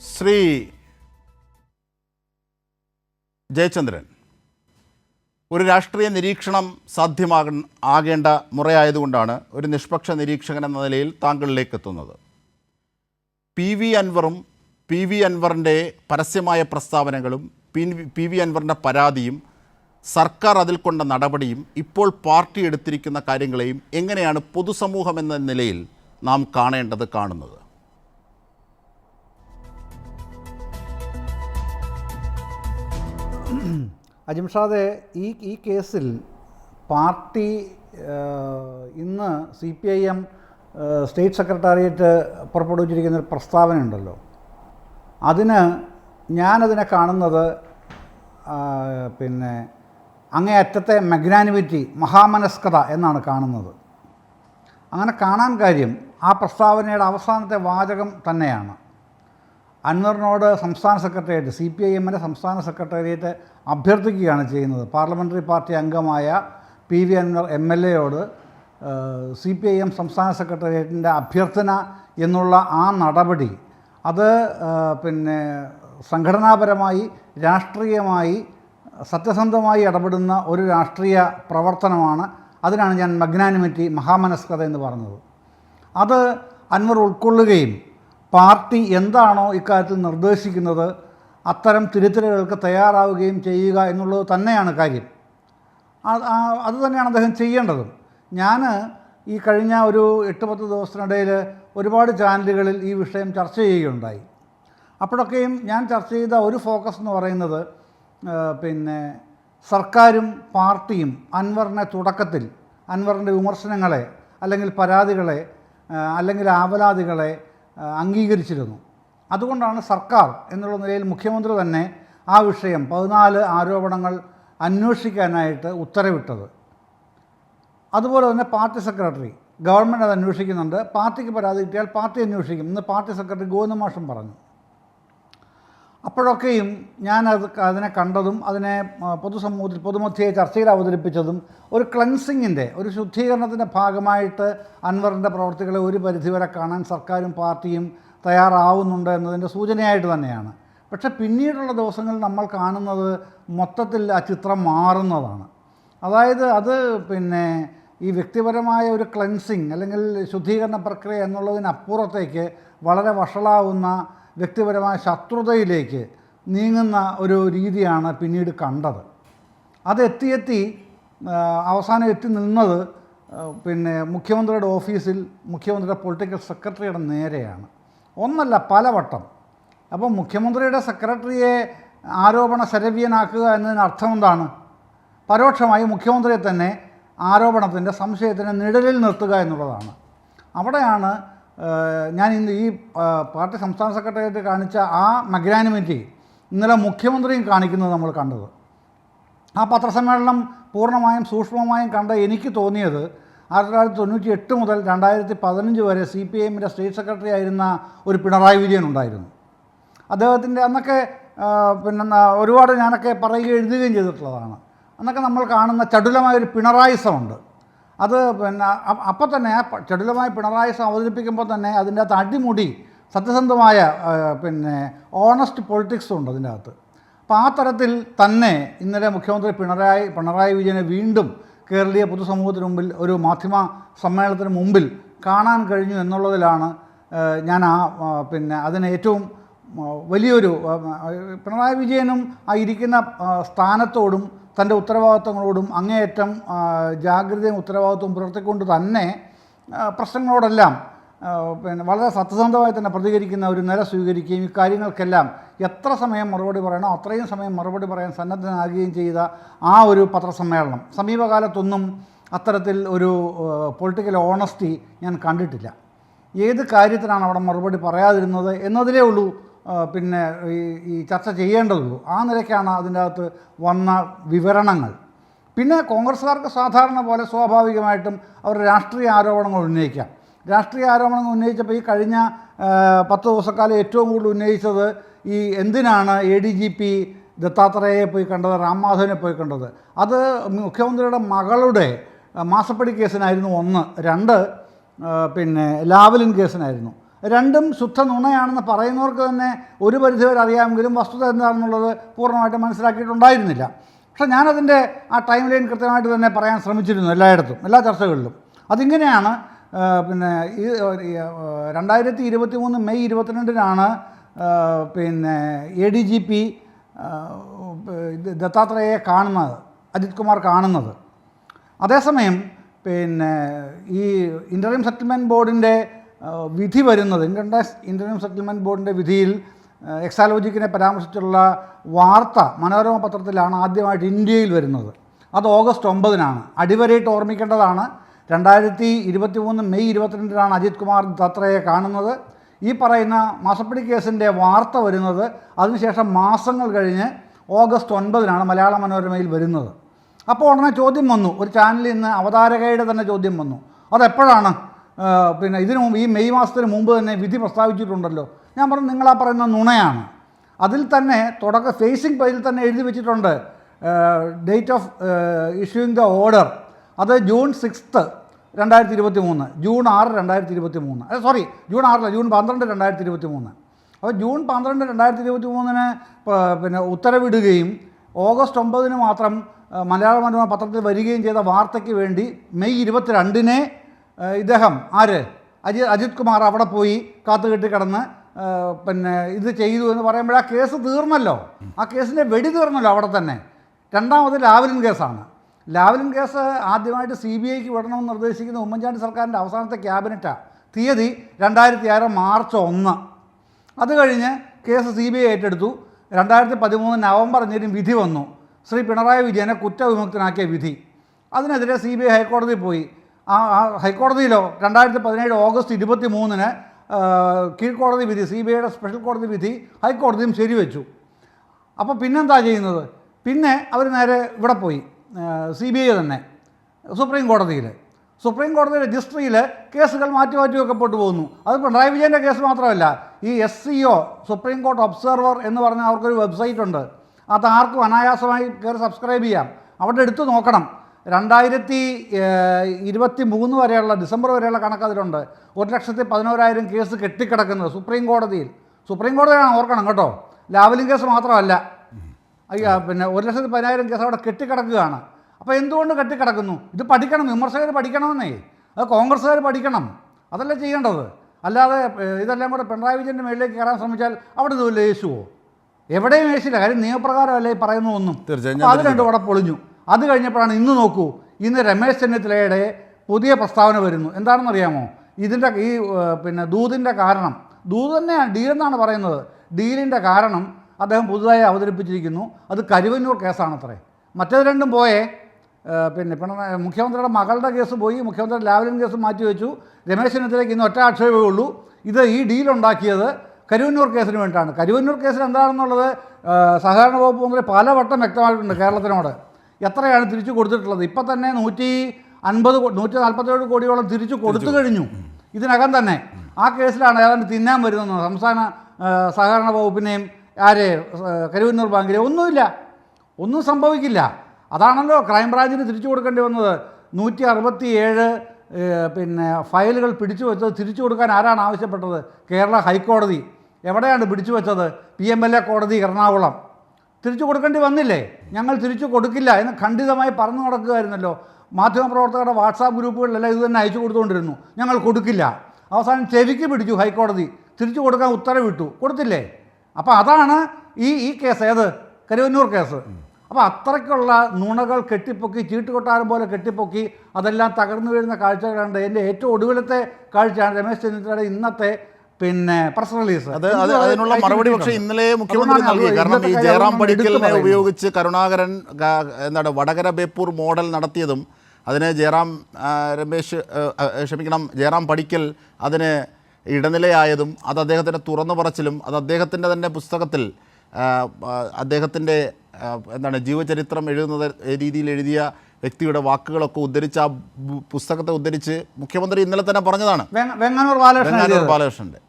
ശ്രീ ജയചന്ദ്രൻ ഒരു രാഷ്ട്രീയ നിരീക്ഷണം സാധ്യമാക ആകേണ്ട മുറയായതുകൊണ്ടാണ് ഒരു നിഷ്പക്ഷ നിരീക്ഷകൻ എന്ന നിലയിൽ താങ്കളിലേക്ക് എത്തുന്നത് പി വി അൻവറും പി വി അൻവറിന്റെ പരസ്യമായ പ്രസ്താവനകളും പി വി അൻവറിന്റെ പരാതിയും സർക്കാർ അതിൽ കൊണ്ട നടപടിയും ഇപ്പോൾ പാർട്ടി എടുത്തിരിക്കുന്ന കാര്യങ്ങളെയും എങ്ങനെയാണ് പൊതുസമൂഹം എന്ന നിലയിൽ നാം കാണേണ്ടത് കാണുന്നത്? അജിംഷാദെ ഈ ഈ കേസിൽ പാർട്ടി ഇന്ന് C P I M state secretariat പുറപ്പെടുവിച്ചിരിക്കുന്ന ഒരു പ്രസ്താവന ഉണ്ടല്ലോ അതിന് ഞാനതിനെ കാണുന്നത് പിന്നെ അങ്ങേയറ്റത്തെ മെഗ്നാനിമിറ്റി മഹാമനസ്കത എന്നാണ് കാണുന്നത്. അങ്ങനെ കാണാൻ കാര്യം ആ പ്രസ്താവനയുടെ അവസാനത്തെ വാചകം തന്നെയാണ്. അൻവറിനോട് സംസ്ഥാന സെക്രട്ടേറിയറ്റ് സി പി ഐ എമ്മിന്റെ സംസ്ഥാന സെക്രട്ടേറിയറ്റ് അഭ്യർത്ഥിക്കുകയാണ് ചെയ്യുന്നത്. പാർലമെന്ററി പാർട്ടി അംഗമായ P V Anvar M L എയോട് C P I M സംസ്ഥാന സെക്രട്ടേറിയറ്റിന്റെ അഭ്യർത്ഥന എന്നുള്ള ആ നടപടി അത് പിന്നെ സംഘടനാപരമായി രാഷ്ട്രീയമായി സത്യസന്ധമായി ഇടപെടുന്ന ഒരു രാഷ്ട്രീയ പ്രവർത്തനമാണ്. അതിനാണ് ഞാൻ മഗ്നാനിമിറ്റി മഹാമനസ്കത എന്ന് പറഞ്ഞത്. അത് അൻവർ ഉൾക്കൊള്ളുകയും പാർട്ടി എന്താണോ ഇക്കാര്യത്തിൽ നിർദ്ദേശിക്കുന്നത് അത്തരം തിരുത്തലുകൾക്ക് തയ്യാറാവുകയും ചെയ്യുക എന്നുള്ളത് തന്നെയാണ് കാര്യം. അത് തന്നെയാണ് അദ്ദേഹം ചെയ്യേണ്ടതും. ഞാൻ ഈ കഴിഞ്ഞ ഒരു എട്ട് പത്ത് ദിവസത്തിനിടയിൽ ഒരുപാട് ചാനലുകളിൽ ഈ വിഷയം ചർച്ച ചെയ്യുകയുണ്ടായി. അപ്പോഴൊക്കെയും ഞാൻ ചർച്ച ചെയ്ത ഒരു ഫോക്കസ് എന്ന് പറയുന്നത് പിന്നെ സർക്കാരും പാർട്ടിയും അൻവറിനെ തുടക്കത്തിൽ അൻവറിന്റെ വിമർശനങ്ങളെ അല്ലെങ്കിൽ പരാതികളെ അല്ലെങ്കിൽ ആവലാതികളെ അംഗീകരിച്ചിരുന്നു. അതുകൊണ്ടാണ് സർക്കാർ എന്നുള്ള നിലയിൽ മുഖ്യമന്ത്രി തന്നെ ആ വിഷയം പതിനാല് ആരോപണങ്ങൾ അന്വേഷിക്കാനായിട്ട് ഉത്തരവിട്ടത്. അതുപോലെ തന്നെ പാർട്ടി സെക്രട്ടറി ഗവൺമെന്റ് അത് അന്വേഷിക്കുന്നുണ്ട്. പാർട്ടിക്ക് പരാതി കിട്ടിയാൽ പാർട്ടി അന്വേഷിക്കും ഇന്ന് പാർട്ടി സെക്രട്ടറി ഗോവിന്ദമാഷം പറഞ്ഞു. അപ്പോഴൊക്കെയും ഞാൻ അത് അതിനെ കണ്ടതും അതിനെ പൊതുസമൂഹത്തിൽ പൊതുമധ്യയെ ചർച്ചയിൽ അവതരിപ്പിച്ചതും ഒരു ക്ലൻസിങ്ങിന്റെ ഒരു ശുദ്ധീകരണത്തിന്റെ ഭാഗമായിട്ട് അൻവറിന്റെ പ്രവർത്തികളെ ഒരു പരിധിവരെ കാണാൻ സർക്കാരും പാർട്ടിയും തയ്യാറാവുന്നുണ്ട് എന്നതിന്റെ സൂചനയായിട്ട് തന്നെയാണ്. പക്ഷേ പിന്നീടുള്ള ദിവസങ്ങളിൽ നമ്മൾ കാണുന്നത് മൊത്തത്തിൽ ആ ചിത്രം മാറുന്നതാണ്. അതായത് അത് പിന്നെ ഈ വ്യക്തിപരമായ ഒരു ക്ലൻസിങ് അല്ലെങ്കിൽ ശുദ്ധീകരണ പ്രക്രിയ എന്നുള്ളതിനപ്പുറത്തേക്ക് വളരെ വഷളാവുന്ന വ്യക്തിപരമായ ശത്രുതയിലേക്ക് നീങ്ങുന്ന ഒരു രീതിയാണ് പിന്നീട് കണ്ടത്. അത് എത്തിയെത്തി അവസാനം എത്തി നിന്നത് പിന്നെ മുഖ്യമന്ത്രിയുടെ ഓഫീസിൽ മുഖ്യമന്ത്രിയുടെ പൊളിറ്റിക്കൽ സെക്രട്ടറിയുടെ നേരെയാണ്. ഒന്നല്ല പലവട്ടം. അപ്പോൾ മുഖ്യമന്ത്രിയുടെ സെക്രട്ടറിയെ ആരോപണ ശരവ്യനാക്കുക എന്നതിന് അർത്ഥം എന്താണ്? പരോക്ഷമായി മുഖ്യമന്ത്രിയെ തന്നെ ആരോപണത്തിന്റെ സംശയത്തിന്റെ നിഴലിൽ നിർത്തുക എന്നുള്ളതാണ്. അവിടെയാണ് ഞാൻ ഇന്ന് ഈ പാർട്ടി സംസ്ഥാന സെക്രട്ടേറിയറ്റ് കാണിച്ച ആ മഗ്നാനിമിറ്റി ഇന്നലെ മുഖ്യമന്ത്രിയും കാണിക്കുന്നത് നമ്മൾ കണ്ടത്. ആ പത്രസമ്മേളനം പൂർണമായും സൂക്ഷ്മമായും കണ്ട എനിക്ക് തോന്നിയത് ആയിരത്തി തൊള്ളായിരത്തി തൊണ്ണൂറ്റി എട്ട് മുതൽ രണ്ടായിരത്തി പതിനഞ്ച് വരെ സി പി എമ്മിന്റെ സ്റ്റേറ്റ് സെക്രട്ടറി ആയിരുന്ന ഒരു പിണറായി വിജയൻ ഉണ്ടായിരുന്നു. അദ്ദേഹത്തിന്റെ അന്നൊക്കെ പിന്നെ ഒരുപാട് ഞാനൊക്കെ പറയുകയും എഴുതുകയും ചെയ്തിട്ടുള്ളതാണ്. അന്നൊക്കെ നമ്മൾ കാണുന്ന ചടുലമായ ചടുലമായൊരു പിണറായിസമുണ്ട്. അത് പിന്നെ അപ്പം തന്നെ പിണറായി ചടുലമായ പിണറായിസം അവതരിപ്പിക്കുമ്പോൾ തന്നെ അതിന്റെ അകത്ത് അടിമുടി സത്യസന്ധമായ പിന്നെ ഓണസ്റ്റ് പൊളിറ്റിക്സും ഉണ്ട് അതിന്റെ അകത്ത് അപ്പോൾ ആ തരത്തിൽ തന്നെ ഇന്നലെ മുഖ്യമന്ത്രി പിണറായി പിണറായി വിജയനെ വീണ്ടും കേരളീയ പൊതുസമൂഹത്തിന് മുമ്പിൽ ഒരു മാധ്യമ സമ്മേളനത്തിന് മുമ്പിൽ കാണാൻ കഴിഞ്ഞു എന്നുള്ളതിലാണ് ഞാൻ ആ പിന്നെ അതിന് ഏറ്റവും വലിയൊരു പിണറായി വിജയനും ആ ഇരിക്കുന്ന സ്ഥാനത്തോടും തന്റെ ഉത്തരവാദിത്തങ്ങളോടും അങ്ങേയറ്റം ജാഗ്രതയും ഉത്തരവാദിത്വവും പുലർത്തിക്കൊണ്ട് തന്നെ പ്രശ്നങ്ങളോടെല്ലാം പിന്നെ വളരെ സത്യസന്ധമായി തന്നെ പ്രതികരിക്കുന്ന ഒരു നില സ്വീകരിക്കുകയും ഇക്കാര്യങ്ങൾക്കെല്ലാം എത്ര സമയം മറുപടി പറയണോ അത്രയും സമയം മറുപടി പറയാൻ സന്നദ്ധനാകുകയും ചെയ്ത ആ ഒരു പത്രസമ്മേളനം. സമീപകാലത്തൊന്നും അത്തരത്തിൽ ഒരു പൊളിറ്റിക്കൽ ഓണസ്റ്റി ഞാൻ കണ്ടിട്ടില്ല. ഏത് കാര്യത്തിനാണ് അവിടെ മറുപടി പറയാതിരുന്നത് എന്നതിലേ ഉള്ളൂ പിന്നെ ഈ ചർച്ച ചെയ്യേണ്ടതുള്ളൂ. ആ നിലയ്ക്കാണ് അതിന്റെ അകത്ത് വന്ന വിവരണങ്ങൾ. പിന്നെ കോൺഗ്രസ്സുകാർക്ക് സാധാരണ പോലെ സ്വാഭാവികമായിട്ടും അവർ രാഷ്ട്രീയ ആരോപണങ്ങൾ ഉന്നയിക്കാം. രാഷ്ട്രീയ ആരോപണങ്ങൾ ഉന്നയിച്ചപ്പോൾ ഈ കഴിഞ്ഞ പത്ത് ദിവസക്കാലം ഏറ്റവും കൂടുതൽ ഉന്നയിച്ചത് ഈ എന്തിനാണ് എ ഡി ജി പി ദത്താത്രേയെ പോയി കണ്ടത് രാംമാധവനെ പോയി കണ്ടത്? അത് മുഖ്യമന്ത്രിയുടെ മകളുടെ മാസപ്പടി കേസിനായിരുന്നു ഒന്ന് രണ്ട് പിന്നെ ലാവലിൻ കേസിനായിരുന്നു. രണ്ടും ശുദ്ധ നുണയാണെന്ന് പറയുന്നവർക്ക് തന്നെ ഒരു പരിധിവരെ അറിയാമെങ്കിലും വസ്തുത എന്താണെന്നുള്ളത് പൂർണമായിട്ട് മനസ്സിലാക്കിയിട്ടുണ്ടായിരുന്നില്ല. പക്ഷേ ഞാനതിന്റെ ആ ടൈം ലൈൻ കൃത്യമായിട്ട് തന്നെ പറയാൻ ശ്രമിച്ചിരുന്നു എല്ലായിടത്തും എല്ലാ ചർച്ചകളിലും. അതിങ്ങനെയാണ് പിന്നെ ഈ രണ്ടായിരത്തി ഇരുപത്തി മൂന്ന് മെയ് ഇരുപത്തിരണ്ടിനാണ് പിന്നെ എ ഡി ജി പി ദത്താത്രേയെ കാണുന്നത് അജിത് കുമാർ കാണുന്നത്. അതേസമയം പിന്നെ ഈ ഇന്റർ സെറ്റിൽമെന്റ് ബോർഡിന്റെ വിധി വരുന്നത് ഇൻകം ടാക്സ് ഇന്റർനെം സെറ്റിൽമെന്റ് ബോർഡിന്റെ വിധിയിൽ എക്സാലോജിക്കിനെ പരാമർശിച്ചുള്ള വാർത്ത മനോരമ പത്രത്തിലാണ് ആദ്യമായിട്ട് ഇന്ത്യയിൽ വരുന്നത്. അത് ഓഗസ്റ്റ് ഒമ്പതിനാണ്. അടിവരയിട്ട് ഓർമ്മിക്കേണ്ടതാണ് രണ്ടായിരത്തി ഇരുപത്തി മൂന്ന് മെയ് ഇരുപത്തിരണ്ടിനാണ് അജിത് കുമാർ ദത്രയെ കാണുന്നത്. ഈ പറയുന്ന മാസപ്പടി കേസിന്റെ വാർത്ത വരുന്നത് അതിനുശേഷം മാസങ്ങൾ കഴിഞ്ഞ് ഓഗസ്റ്റ് ഒൻപതിനാണ് മലയാള മനോരമയിൽ വരുന്നത്. അപ്പോൾ ഉടനെ ചോദ്യം വന്നു. ഒരു ചാനലിൽ നിന്ന് അവതാരകയുടെ തന്നെ ചോദ്യം വന്നു. അതെപ്പോഴാണ്? പിന്നെ ഇതിനു മുമ്പ് ഈ മെയ് മാസത്തിന് മുമ്പ് തന്നെ വിധി പ്രസ്താവിച്ചിട്ടുണ്ടല്ലോ. ഞാൻ പറഞ്ഞു നിങ്ങളാ പറയുന്ന നുണയാണ്. അതിൽ തന്നെ തുടക്ക ഫേസിംഗ് പേജിൽ തന്നെ എഴുതി വെച്ചിട്ടുണ്ട്. Date of issuing the order അത് ജൂൺ സിക്സ്ത്ത് രണ്ടായിരത്തി ഇരുപത്തി മൂന്ന് ജൂൺ ആറ് രണ്ടായിരത്തി ഇരുപത്തി മൂന്ന് അല്ല സോറി ജൂൺ ആറില്ല ജൂൺ പന്ത്രണ്ട് രണ്ടായിരത്തി ഇരുപത്തി മൂന്ന് അപ്പോൾ ജൂൺ പന്ത്രണ്ട് രണ്ടായിരത്തി ഇരുപത്തി മൂന്നിന് പിന്നെ ഉത്തരവിടുകയും ഓഗസ്റ്റ് ഒമ്പതിന് മാത്രം മലയാള മനോരമ പത്രത്തിൽ വരികയും ചെയ്ത വാർത്തയ്ക്ക് വേണ്ടി മെയ് ഇരുപത്തിരണ്ടിനെ ഇദ്ദേഹം ആര്? അജി അജിത് കുമാർ അവിടെ പോയി കാത്തുകെട്ടി കിടന്ന് പിന്നെ ഇത് ചെയ്തു എന്ന് പറയുമ്പോൾ ആ കേസ് തീർന്നല്ലോ. ആ കേസിന്റെ വെടി തീർന്നല്ലോ അവിടെ തന്നെ. രണ്ടാമത് ലാവലിൻ കേസാണ്. ലാവലിൻ കേസ് ആദ്യമായിട്ട് സി ബി ഐക്ക് വിടണമെന്ന് നിർദ്ദേശിക്കുന്ന ഉമ്മൻചാണ്ടി സർക്കാരിന്റെ അവസാനത്തെ ക്യാബിനറ്റാണ് തീയതി രണ്ടായിരത്തി ആറ് മാർച്ച് ഒന്ന്. അത് കഴിഞ്ഞ് കേസ് സി ബി ഐ ഏറ്റെടുത്തു. രണ്ടായിരത്തി പതിമൂന്ന് നവംബർ അഞ്ചിനും വിധി വന്നു. ശ്രീ പിണറായി വിജയനെ കുറ്റവിമുക്തനാക്കിയ വിധി. അതിനെതിരെ സി ബി ഐ ഹൈക്കോടതിയിൽ പോയി. ആ ഹൈക്കോടതിയിലോ രണ്ടായിരത്തി പതിനേഴ് ഓഗസ്റ്റ് ഇരുപത്തി മൂന്നിന് കീഴ്ക്കോടതി വിധി സി ബി ഐയുടെ സ്പെഷ്യൽ കോടതി വിധി ഹൈക്കോടതിയും ശരിവെച്ചു. അപ്പോൾ പിന്നെന്താ ചെയ്യുന്നത്? പിന്നെ അവർ നേരെ ഇവിടെ പോയി സി ബി ഐ തന്നെ സുപ്രീം കോടതിയിൽ സുപ്രീം കോടതി രജിസ്ട്രിയിൽ കേസുകൾ മാറ്റി മാറ്റി വെക്കപ്പെട്ടു പോകുന്നു. അത് പിണറായി വിജയന്റെ കേസ് മാത്രമല്ല ഈ S C O supreme court observer എന്ന് പറഞ്ഞ അവർക്കൊരു വെബ്സൈറ്റ് ഉണ്ട്. അത് ആർക്കും അനായാസമായി കയറി സബ്സ്ക്രൈബ് ചെയ്യാം. അവിടെ എടുത്തു നോക്കണം. രണ്ടായിരത്തി ഇരുപത്തി മൂന്ന് വരെയുള്ള ഡിസംബർ വരെയുള്ള കണക്ക് അതിലുണ്ട് ഒരു ലക്ഷത്തി പതിനോരായിരം കേസ് കെട്ടിക്കിടക്കുന്നത് സുപ്രീം കോടതിയിൽ. സുപ്രീം കോടതിയാണ് ഓർക്കണം കേട്ടോ. ലാവലിംഗ് കേസ് മാത്രമല്ല. അയ്യോ പിന്നെ ഒരു ലക്ഷത്തി പതിനായിരം കേസ് അവിടെ കെട്ടിക്കിടക്കുകയാണ്. അപ്പോൾ എന്തുകൊണ്ട് കെട്ടിക്കിടക്കുന്നു? ഇത് പഠിക്കണം വിമർശകർ പഠിക്കണമെന്നേ. അത് കോൺഗ്രസ്സുകാർ പഠിക്കണം. അതല്ല ചെയ്യേണ്ടത്? അല്ലാതെ ഇതെല്ലാം കൂടെ പിണറായി വിജയന്റെ മേളിലേക്ക് കയറാൻ ശ്രമിച്ചാൽ അവിടെ ഇതുവല്ല യേശുവോ? എവിടെയും യേശില്ല കാര്യം നിയമപ്രകാരമല്ലേ പറയുന്നു ഒന്നും തീർച്ചയായും അത് രണ്ടും അവിടെ പൊളിഞ്ഞു. അത് കഴിഞ്ഞപ്പോഴാണ് ഇന്ന് നോക്കൂ ഇന്ന് രമേശ് ചെന്നിത്തലയുടെ പുതിയ പ്രസ്താവന വരുന്നു. എന്താണെന്നറിയാമോ? ഇതിന്റെ ഈ പിന്നെ ദൂതിന്റെ കാരണം. ദൂത് തന്നെയാണ് ഡീൽ എന്നാണ് പറയുന്നത്. ഡീലിന്റെ കാരണം അദ്ദേഹം പുതുതായി അവതരിപ്പിച്ചിരിക്കുന്നു. അത് കരുവന്നൂർ കേസാണത്രേ. മറ്റേത് രണ്ടും പോയേ. പിന്നെ പിണറായി മുഖ്യമന്ത്രിയുടെ മകളുടെ കേസ് പോയി മുഖ്യമന്ത്രിയുടെ ലാവലിൻ കേസ് മാറ്റി വെച്ചു. രമേശ് ചെന്നിത്തലയ്ക്ക് ഇന്ന് ഒറ്റ ആക്ഷേപമേ ഉള്ളൂ. ഇത് ഈ ഡീൽ ഉണ്ടാക്കിയത് കരുവന്നൂർ കേസിന് വേണ്ടിയിട്ടാണ്. കരുവന്നൂർ കേസിൽ എന്താണെന്നുള്ളത് സഹകരണ വകുപ്പ് മന്ത്രി പലവട്ടം വ്യക്തമായിട്ടുണ്ട് കേരളത്തിനോട്. എത്രയാണ് തിരിച്ചു കൊടുത്തിട്ടുള്ളത്? ഇപ്പം തന്നെ നൂറ്റി അൻപത് നൂറ്റി നാൽപ്പത്തേഴ് കോടിയോളം തിരിച്ചു കൊടുത്തു കഴിഞ്ഞു. ഇതിനകം തന്നെ ആ കേസിലാണ് ഏതാണ്ട് തിന്നാൻ വരുന്നത് സംസ്ഥാന സഹകരണ വകുപ്പിനെയും ആരെ കരുവന്നൂർ ബാങ്കിലെ ഒന്നുമില്ല. ഒന്നും സംഭവിക്കില്ല. അതാണല്ലോ ക്രൈംബ്രാഞ്ചിന് തിരിച്ചു കൊടുക്കേണ്ടി വന്നത്. നൂറ്റി അറുപത്തി ഏഴ് പിന്നെ ഫയലുകൾ പിടിച്ചു വെച്ചത് തിരിച്ചു കൊടുക്കാൻ ആരാണ് ആവശ്യപ്പെട്ടത്? കേരള ഹൈക്കോടതി. എവിടെയാണ് പിടിച്ചു വെച്ചത്? പി എം എൽ എ കോടതി എറണാകുളം. തിരിച്ചു കൊടുക്കേണ്ടി വന്നില്ലേ? ഞങ്ങൾ തിരിച്ചു കൊടുക്കില്ല എന്ന് ഖണ്ഡിതമായി പറഞ്ഞു നടക്കുകയായിരുന്നല്ലോ. മാധ്യമപ്രവർത്തകരുടെ വാട്സാപ്പ് ഗ്രൂപ്പുകളിലെല്ലാം ഇത് തന്നെ അയച്ചു കൊടുത്തുകൊണ്ടിരുന്നു. ഞങ്ങൾ കൊടുക്കില്ല. അവസാനം ചെവിക്ക് പിടിച്ചു ഹൈക്കോടതി. തിരിച്ചു കൊടുക്കാൻ ഉത്തരവിട്ടു. കൊടുത്തില്ലേ? അപ്പോൾ അതാണ് ഈ ഈ കേസ്. ഏത്? കരുവന്നൂർ കേസ്. അപ്പോൾ അത്രയ്ക്കുള്ള നുണകൾ കെട്ടിപ്പൊക്കി ചീട്ടുകൊട്ടാരം പോലെ കെട്ടിപ്പൊക്കി അതെല്ലാം തകർന്നു വീഴുന്ന കാഴ്ചകളാണ് എന്റെ ഏറ്റവും ഒടുവിലത്തെ കാഴ്ചയാണ് രമേശ് ചെന്നിത്തലയുടെ ഇന്നത്തെ പിന്നെ പ്രസ് റിലീസ് അത് അത് അതിനുള്ള മറുപടി പക്ഷേ ഇന്നലെ മുഖ്യമന്ത്രി നൽകി. കാരണം ഈ ജയറാം പടിക്കലിനെ ഉപയോഗിച്ച് കരുണാകരൻ എന്താണ് വടകര ബേപ്പൂർ മോഡൽ നടത്തിയതും അതിനെ ജയറാം രമേശ് ക്ഷമിക്കണം ജയറാം പടിക്കൽ അതിന് ഇടനിലയായതും അത് അദ്ദേഹത്തിന്റെ തുറന്നു പറച്ചിലും അത് അദ്ദേഹത്തിന്റെ തന്നെ പുസ്തകത്തിൽ അദ്ദേഹത്തിന്റെ എന്താണ് ജീവചരിത്രം എഴുതുന്ന രീതിയിൽ എഴുതിയ വ്യക്തിയുടെ വാക്കുകളൊക്കെ ഉദ്ധരിച്ച് ആ പുസ്തകത്തെ ഉദ്ധരിച്ച് മുഖ്യമന്ത്രി ഇന്നലെ തന്നെ പറഞ്ഞതാണ്. ബാലകൃഷ്ണന്റെ.